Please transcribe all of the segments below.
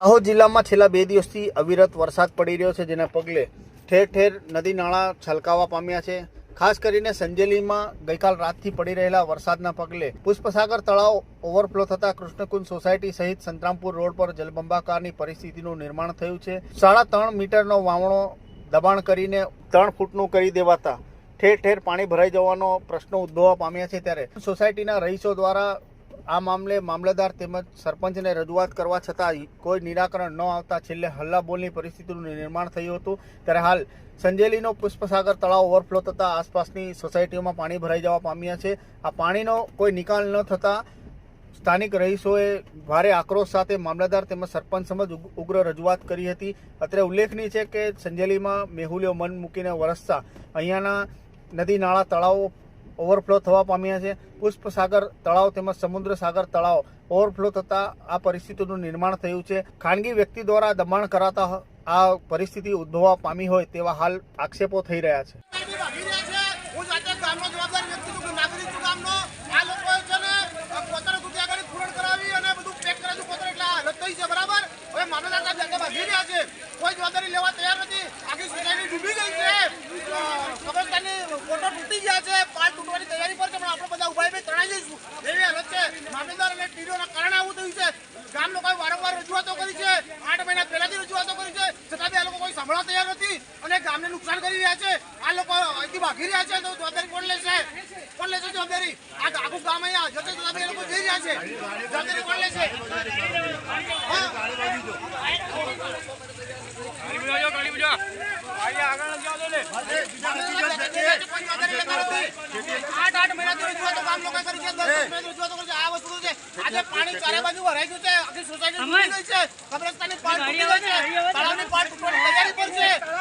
દાહોદ જિલ્લામાં છેલ્લા બે દિવસથી અવિરત વરસાદ પડી રહ્યો છે, જેના પગલે ઠેર ઠેર નદી નાળા છલકાવા પામ્યા છે. ખાસ કરીને સંજેલીમાં ગઈકાલ રાતથી પડી રહેલા વરસાદના પગલે પુષ્પસાગર તળાવ ઓવરફ્લો થતા કૃષ્ણકુંજ સોસાયટી સહિત સંતરામપુર રોડ પર જલબંબાકારની પરિસ્થિતિનું નિર્માણ થયું છે. સાડા ત્રણ મીટરનો વાવણો દબાણ કરીને ત્રણ ફૂટનું કરી દેવાતા ઠેર ઠેર પાણી ભરાઈ જવાનો પ્રશ્નો ઉદ્ભવવા પામ્યા છે ત્યારે સોસાયટીના રહીશો દ્વારા આ મામલે મામલતદાર તેમજ સરપંચને રજૂઆત કરવા છતાં કોઈ નિરાકરણ ન આવતા છેલ્લે હલ્લાબોલની પરિસ્થિતિનું નિર્માણ થયું હતું. ત્યારે હાલ સંજેલીનો પુષ્પસાગર તળાવ ઓવરફ્લો થતાં આસપાસની સોસાયટીઓમાં પાણી ભરાઈ જવા પામ્યા છે. આ પાણીનો કોઈ નિકાલ ન થતાં સ્થાનિક રહીશોએ ભારે આક્રોશ સાથે મામલતદાર તેમજ સરપંચ સમજ ઉગ્ર રજૂઆત કરી હતી. અત્રે ઉલ્લેખનીય છે કે સંજેલીમાં મેહુલીઓ મન મૂકીને વરસતા અહીંયાના નદી નાળા તળાવો ઓવરફ્લો થવા પામ્યા છે. પુષ્પસાગર તળાવ તેમજ સમુદ્ર સાગર તળાવ ઓવરફ્લો થતાં આ પરિસ્થિતિનું નિર્માણ થયું છે. ખાનગી વ્યક્તિ દ્વારા દબાણ કરાતા આ પરિસ્થિતિ ઉદ્ભવવા પામી હોય તેવા હાલ આક્ષેપો થઈ રહ્યા છે પાણી ભાગી રહ્યા છે હું જાતે ગામનો જવાબદાર વ્યક્તિ છું નાગરિક છું ગામનો આ લોકોએ છે ને પોતાના દૂધ આગળ પૂરણ કરાવી અને બધું પેક કરાવ્યું પોતાને એટલે હાલત થઈ છે બરાબર હવે મામલતદાર સાહેબ જાતે ભાગી રહ્યા છે કોઈ જવાબદારી લેવા તૈયાર નથી આખી સોસાયટી ડૂબી ગઈ છે અ, કબ્રસ્તાનની ફોટો તૂટી ગયા છે પાલ તૂટવાની તૈયારી પર છે પણ આપણે બધા ઊભા તણાઈ જઈશું એવી હાલત છે મામલતદાર અને ટીડીઓના કારણે આવું થયું છે ગામ લોકોએ વારંવાર રજૂઆતો કરી છે આઠ મહિના પહેલાથી રજૂઆતો કરી છે છતાં બી આ લોકો કોઈ સાંભળવા તૈયાર નથી અને ગામને નુકસાન કરી રહ્યા છે આ લોકો ભાગી રહ્યા છે તો જવાબદારી કોણ લેશે? આખું ગામ રહ્યા છે? આઠ આઠ છે આ વસ્તુ છે. આજે પાણી ચારે બાજુ ભરાઈ ગયું છે. આખી સોસાયટી છે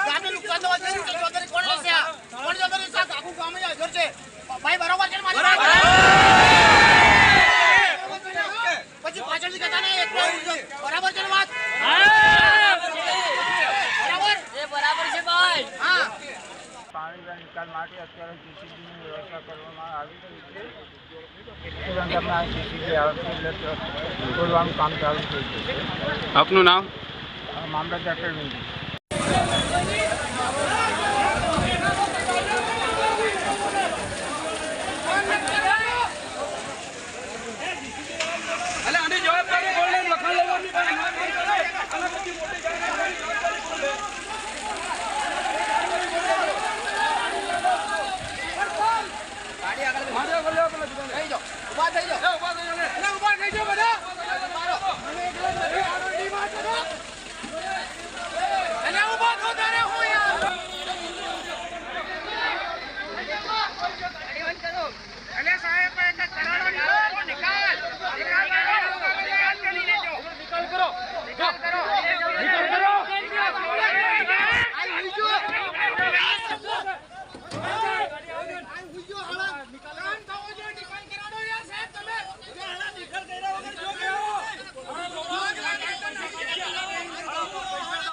ગામને નુકસાન થવા જઈ રહ્યું છે જવાબદારી કોણ લેશે આ? કોણ જવાબદારી છે આ આખું ગામ અહીંયા હાજર છે ભાઈ બરોબર છે ને મારી વાત? પછી પાછળથી કહેતા નહીં એટલો બરાબર છે ને વાત બરાબર એ બરાબર છે ભાઈ હા પાણીના નિકાલ માટે અત્યારે જીસીબીની વ્યવસ્થા કરવામાં આવી રહી છે. કામ ચાલુ થઈ જશે આપનું નામ? મામલા મામલતદાર